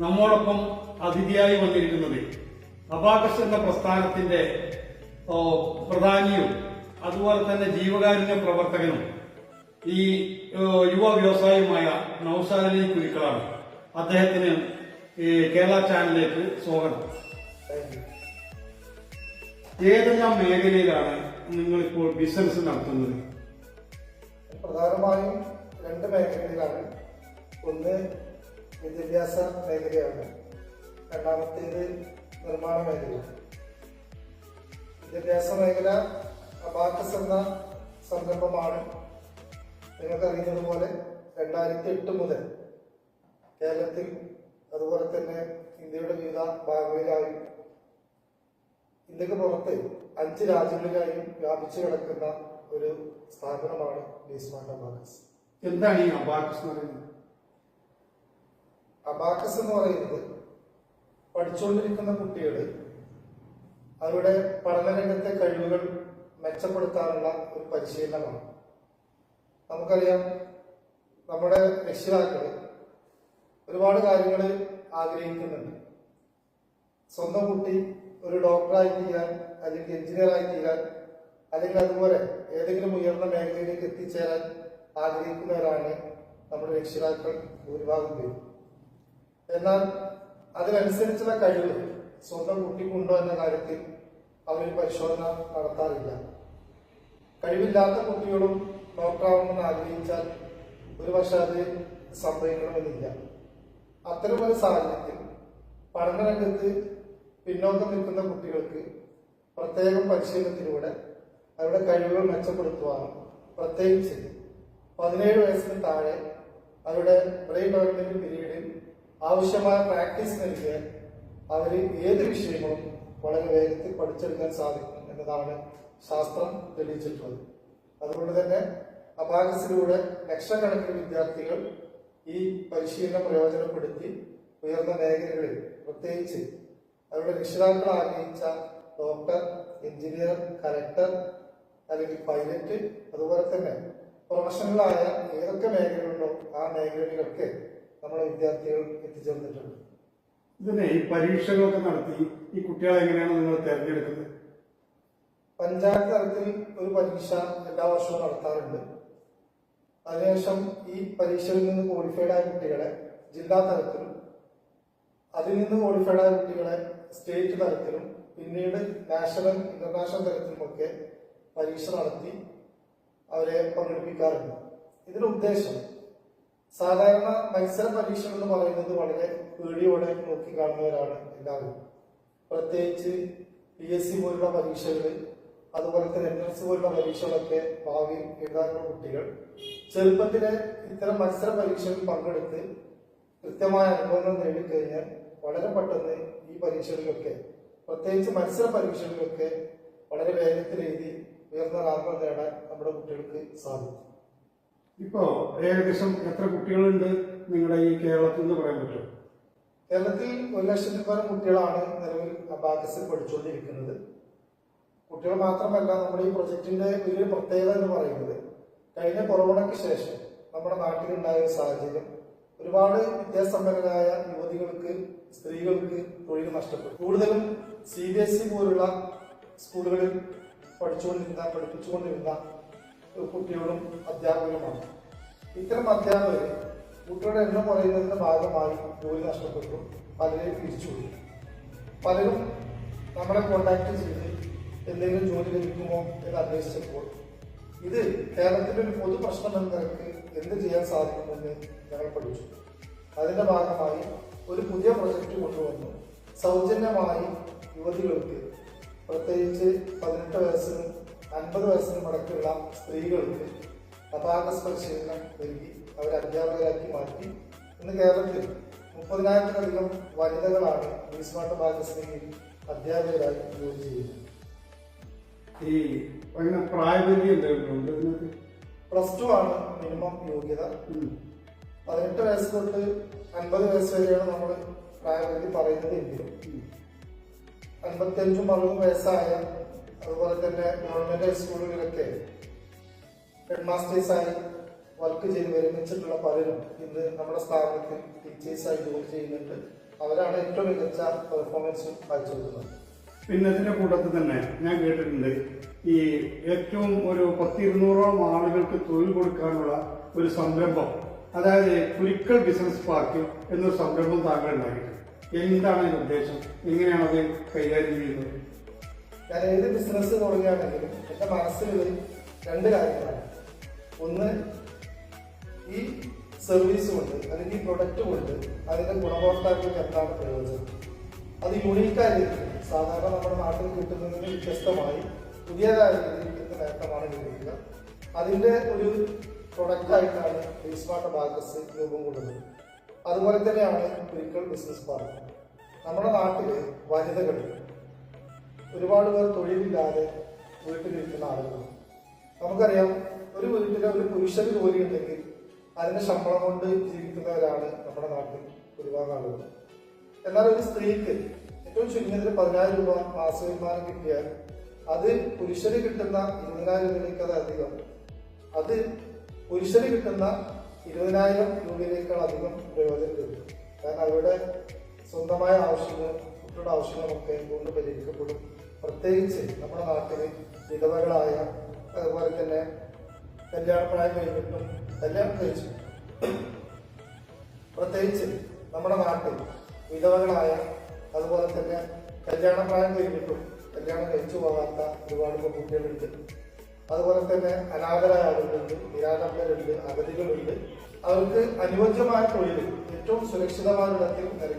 നമ്മോടൊപ്പം അതിഥിയായി വന്നിരിക്കുന്നത് അബാകസ് എന്ന പ്രസ്ഥാനത്തിന്റെ പ്രധാനിയും അതുപോലെ തന്നെ ജീവകാരുണ്യ പ്രവർത്തകനും ഈ യുവ വ്യവസായിയുമായ നൌസാലി കുരുക്കളാണ്. അദ്ദേഹത്തിന് കേരള ചാനലിലേക്ക് സ്വാഗതം. ഏതെല്ലാം മേഖലയിലാണ് നിങ്ങൾ ഇപ്പോൾ ബിസിനസ് നടത്തുന്നത്? പ്രധാനമായും രണ്ട് മേഖലകളിലാണ്. ഒന്ന് വിദ്യാഭ്യാസ മേഖലയാണ്. രണ്ടാമത്തേത് നിർമ്മാണ മേഖല വിദ്യാഭ്യാസ മേഖല അബാക്കസ് എന്ന സംരംഭമാണ് നിങ്ങൾക്കറിയുന്നത് പോലെ രണ്ടായിരത്തി എട്ട് മുതൽ കേരളത്തിൽ അതുപോലെ തന്നെ ഇന്ത്യയുടെ വിവിധ ഭാഗങ്ങളിലായും ഇന്ത്യയ്ക്ക് പുറത്ത് അഞ്ച് രാജ്യങ്ങളിലായും വ്യാപിച്ചു കിടക്കുന്ന ഒരു സ്ഥാപനമാണ് ബീസ്മാർട്ട് അബാക്കസ്. എന്താണ് ഈ അബാക്കസ് എന്ന് പറയുന്നത്? അബാക്കസ് എന്ന് പറയുന്നത് പഠിച്ചുകൊണ്ടിരിക്കുന്ന കുട്ടികൾ അവരുടെ പഠനരംഗത്തെ കഴിവുകൾ മെച്ചപ്പെടുത്താനുള്ള ഒരു പരിശീലനമാണ്. നമുക്കറിയാം നമ്മുടെ രക്ഷിതാക്കൾ ഒരുപാട് കാര്യങ്ങൾ ആഗ്രഹിക്കുന്നുണ്ട്. സ്വന്തം കുട്ടി ഒരു ഡോക്ടറായി തീരാൻ അല്ലെങ്കിൽ എഞ്ചിനീയറായി തീരാൻ അല്ലെങ്കിൽ അതുപോലെ ഏതെങ്കിലും ഉയർന്ന മേഖലയിലേക്ക് എത്തിച്ചേരാൻ ആഗ്രഹിക്കുന്നവരാണ് നമ്മുടെ രക്ഷിതാക്കൾ ഭൂരിഭാഗം പേരും. എന്നാൽ അതിനനുസരിച്ചുള്ള കഴിവ് സ്വന്തം കുട്ടിക്കുണ്ടോ എന്ന കാര്യത്തിൽ അവരിൽ പരിശോധന നടത്താറില്ല. കഴിവില്ലാത്ത കുട്ടികളും ഡോക്ടറാവണമെന്ന് ആഗ്രഹിച്ചാൽ ഒരു പക്ഷെ അത് സംഭവിക്കണമെന്നില്ല. അത്തരമൊരു സാഹചര്യത്തിൽ പഠനരംഗത്ത് പിന്നോക്കം നിൽക്കുന്ന കുട്ടികൾക്ക് പ്രത്യേകം പരിശീലനത്തിലൂടെ അവരുടെ കഴിവുകൾ മെച്ചപ്പെടുത്തുവാനും പ്രത്യേകിച്ച് പതിനേഴ് വയസ്സിന് താഴെ അവരുടെ ബ്രെയിൻ ഡെവലപ്മെന്റ് പീരീഡിൽ ആവശ്യമായ പ്രാക്ടീസ് നൽകിയാൽ അവർ ഏത് വിഷയങ്ങളും വളരെ വേഗത്തിൽ പഠിച്ചെടുക്കാൻ സാധിക്കും എന്നതാണ് ശാസ്ത്രം തെളിയിച്ചിട്ടുള്ളത്. അതുകൊണ്ട് തന്നെ അബാഗസിലൂടെ ലക്ഷക്കണക്കിന് വിദ്യാർത്ഥികൾ ഈ പരിശീലനം പ്രയോജനപ്പെടുത്തി ഉയർന്ന മേഖലകളിൽ പ്രത്യേകിച്ച് അവരുടെ രക്ഷിതാക്കൾ ആഗ്രഹിച്ച ഡോക്ടർ എഞ്ചിനീയർ കലക്ടർ അല്ലെങ്കിൽ പൈലറ്റ് അതുപോലെ തന്നെ പ്രൊഫഷണലായ ഏതൊക്കെ മേഖലകളിലോ ആ മേഖലകളിലൊക്കെ നമ്മുടെ വിദ്യാർത്ഥികൾ എത്തിച്ചേർന്നിട്ടുണ്ട്. ഇതിനെ ഈ പരീക്ഷകളൊക്കെ നടത്തി ഈ കുട്ടികളെ എങ്ങനെയാണ് നിങ്ങൾ തിരഞ്ഞെടുക്കുന്നത്? പഞ്ചായത്ത് തലത്തിൽ ഒരു പരീക്ഷ എല്ലാ വർഷവും നടത്താറുണ്ട്. അതിനുശേഷം ഈ പരീക്ഷയിൽ നിന്ന് ക്വാളിഫൈഡ് ആയ കുട്ടികളെ ജില്ലാ തലത്തിലും അതിൽ നിന്ന് ക്വാളിഫൈഡ് ആയ കുട്ടികളെ സ്റ്റേറ്റ് തലത്തിലും പിന്നീട് നാഷണൽ ഇന്റർനാഷണൽ തലത്തിലുമൊക്കെ പരീക്ഷ നടത്തി അവരെ പങ്കെടുപ്പിക്കാറുണ്ട്. ഇതിന്റെ ഉദ്ദേശം സാധാരണ മത്സര പരീക്ഷ എന്ന് പറയുന്നത് വളരെ പേടിയോടെ നോക്കി കാണുന്നവരാണ് എല്ലാവരും. പ്രത്യേകിച്ച് പി എസ് സി പോലുള്ള പരീക്ഷകൾ അതുപോലെ തന്നെ എൻ എസ് പോലുള്ള പരീക്ഷകളൊക്കെ ഭാവിയിൽ എഴുതാനുള്ള കുട്ടികൾ. ചെറുപ്പത്തിലെ ഇത്തരം മത്സര പരീക്ഷകളിൽ പങ്കെടുത്ത് കൃത്യമായ അനുഭവങ്ങൾ നേടിക്കഴിഞ്ഞാൽ വളരെ പെട്ടെന്ന് ഈ പരീക്ഷകളിലൊക്കെ പ്രത്യേകിച്ച് മത്സര പരീക്ഷകളിലൊക്കെ വളരെ വേഗത്തിൽ എഴുതി ഉയർന്ന റാങ്കുകൾ നേടാൻ നമ്മുടെ കുട്ടികൾക്ക് സാധിക്കും. ഇപ്പോ ഏകദേശം എത്ര കുട്ടികളുണ്ട് നിങ്ങളുടെ ഈ കേരളത്തിൽ നിന്ന് പറയാൻ പറ്റും? കേരളത്തിൽ ഒരു ലക്ഷത്തിൽ പരം കുട്ടികളാണ് നിലവിൽ അബാക്കസിൽ പഠിച്ചുകൊണ്ടിരിക്കുന്നത്. കുട്ടികൾ മാത്രമല്ല നമ്മുടെ ഈ പ്രൊജക്ടിന്റെ വലിയ പ്രത്യേകത എന്ന് പറയുന്നത് കഴിഞ്ഞ കൊറോണയ്ക്ക് ശേഷം നമ്മുടെ നാട്ടിലുണ്ടായ സാഹചര്യം. ഒരുപാട് വിദ്യാസമ്പന്നരായ യുവതികൾക്ക് സ്ത്രീകൾക്ക് തൊഴിൽ നഷ്ടപ്പെട്ടു. കൂടുതലും സി ബി എസ് ഇ പോലുള്ള സ്കൂളുകളിൽ പഠിച്ചുകൊണ്ടിരുന്ന പഠിപ്പിച്ചുകൊണ്ടിരുന്ന കുട്ടികളും അധ്യാപകരുമാണ്. ഇത്തരം അധ്യാപകർ കുട്ടികളുടെ എണ്ണം കുറയുന്നതിന്റെ ഭാഗമായി ജോലി നഷ്ടപ്പെട്ടു. പലരെയും പിരിച്ചുപോയി. പലരും നമ്മളെ കോണ്ടാക്ട് ചെയ്ത് എന്തെങ്കിലും ജോലി ലഭിക്കുമോ എന്ന് അന്വേഷിച്ചപ്പോൾ ഇത് കേരളത്തിന്റെ ഒരു പൊതു പ്രശ്നം എന്ന നിലയ്ക്ക് എന്ത് ചെയ്യാൻ സാധിക്കുമെന്ന് ഞങ്ങൾ പഠിച്ചു. അതിന്റെ ഭാഗമായി ഒരു പുതിയ പ്രൊജക്ട് കൊണ്ടുവന്നു. സൗജന്യമായി യുവതികൾക്ക് പ്രത്യേകിച്ച് പതിനെട്ട് വയസ്സിനും അൻപത് വയസ്സിന് മടക്കുള്ള സ്ത്രീകൾക്ക് അപാകസ് പരിശീലനം നൽകി അവരെ അധ്യാപകരാക്കി മാറ്റി. ഇന്ന് കേരളത്തിൽ മുപ്പതിനായിരത്തിലധികം വനിതകളാണ് ബീസ്മാർട്ട് ബാഗസിന് അധ്യാപകരായി ജോലി ചെയ്യുന്നത്. ഈ അങ്ങനെ പ്രായപരിധി എന്തെങ്കിലും പ്ലസ് ടു ആണ് മിനിമം യോഗ്യത. പതിനെട്ട് വയസ്സ് തൊട്ട് അൻപത് വയസ്സ് വരെയാണ് നമ്മൾ പ്രായപരിധി പറയുന്നത് എങ്കിലും. അൻപത്തി അൻപത്തിയഞ്ചും അറുപതും വയസ്സായ അതുപോലെ തന്നെ ഗവൺമെന്റ് സ്കൂളുകളിലൊക്കെ ഹെഡ് മാസ്റ്റേഴ്സായി വർക്ക് ചെയ്ത് വിരമിച്ചിട്ടുള്ള പലരും ഇന്ന് നമ്മുടെ സ്ഥാപനത്തിൽ ടീച്ചേഴ്സായി ജോലി ചെയ്യുന്നുണ്ട്. അവരാണ് ഏറ്റവും മികച്ച പെർഫോമൻസ് കാഴ്ചവെക്കുന്നത്. പിന്നെ ഇതിന്റെ കൂട്ടത്തിൽ തന്നെ ഞാൻ കേട്ടിട്ടുണ്ട് ഈ ഏറ്റവും ഒരു പത്തിരുന്നൂറോളം ആളുകൾക്ക് തൊഴിൽ കൊടുക്കാനുള്ള ഒരു സംരംഭം അതായത് കുരിക്കൽ ബിസിനസ് പാർക്ക് എന്നൊരു സംരംഭം താങ്കൾ ഉണ്ടാക്കിയിട്ടുണ്ട് എന്താണ് ഉദ്ദേശം? എങ്ങനെയാണ് അത് കൈകാര്യം ചെയ്യുന്നത്? ഞാൻ ഏത് ബിസിനസ് തുടങ്ങുകയാണെങ്കിലും എന്റെ മനസ്സിൽ രണ്ട് കാര്യങ്ങളാണ്. ഒന്ന് ഈ സർവീസ് കൊണ്ട് അല്ലെങ്കിൽ ഈ പ്രൊഡക്റ്റ് കൊണ്ട് അതിന്റെ ഗുണഭോക്താക്കൾക്ക് എന്താണ് പ്രയോജനം? അത് യൂണീക്കായിരിക്കും സാധാരണ നമ്മുടെ നാട്ടിൽ കിട്ടുന്നതിന് വ്യത്യസ്തമായി പുതിയതായ രീതിയിൽ നേട്ടമാണ് ലഭിക്കുക. അതിന്റെ ഒരു പ്രൊഡക്റ്റ് ആയിട്ടാണ് വാട്ടർ ബാഗസ് രൂപം കൊള്ളുന്നത്. അതുപോലെ തന്നെയാണ് ഒരിക്കൽ ബിസിനസ് പാർക്ക് നമ്മുടെ നാട്ടിലെ വനിതകൾ ഒരുപാട് പേർ തൊഴിലില്ലാതെ വീട്ടിലിരിക്കുന്ന ആളുകളാണ്. നമുക്കറിയാം ഒരു വീട്ടിലെ ഒരു പുരുഷന് ജോലി ഉണ്ടെങ്കിൽ അതിന്റെ ശമ്പളം കൊണ്ട് ജീവിക്കുന്നവരാണ് നമ്മുടെ നാട്ടിൽ ഒരുപാട് ആളുകൾ. എന്നാൽ ഒരു സ്ത്രീക്ക് ഏറ്റവും ചുരുങ്ങിയതിന് പതിനായിരം രൂപ മാസവരുമാനം കിട്ടിയാൽ അത് പുരുഷന് കിട്ടുന്ന ഇരുപതിനായിരം രൂപയിലേക്കാൾ അധികം. അത് പുരുഷന് കിട്ടുന്ന ഇരുപതിനായിരം രൂപയിലേക്കാൾ അധികം പ്രയോജനം കാരണം അവരുടെ സ്വന്തമായ ആവശ്യങ്ങൾ കുട്ടിയുടെ ആവശ്യങ്ങളൊക്കെ കൊണ്ട് പരിഹരിക്കപ്പെടും. പ്രത്യേകിച്ച് നമ്മുടെ നാട്ടിൽ വിധവകളായ അതുപോലെ തന്നെ കല്യാണപ്രായം കഴിഞ്ഞിട്ടും കല്യാണം കഴിച്ചു പ്രത്യേകിച്ച് നമ്മുടെ നാട്ടിൽ വിധവകളായ അതുപോലെ തന്നെ കല്യാണപ്രായം കഴിഞ്ഞിട്ടും കല്യാണം കഴിച്ചു പോകാത്ത ഒരുപാട് കുട്ടികളുണ്ട് അതുപോലെ തന്നെ അനാഥരായ ആളുകളുണ്ട് നിരാലംബരുണ്ട് അഗതികളുണ്ട്. അവർക്ക് അനുയോജ്യമായ തൊഴിൽ ഏറ്റവും സുരക്ഷിതമായ ഇടത്തിൽ നൽകി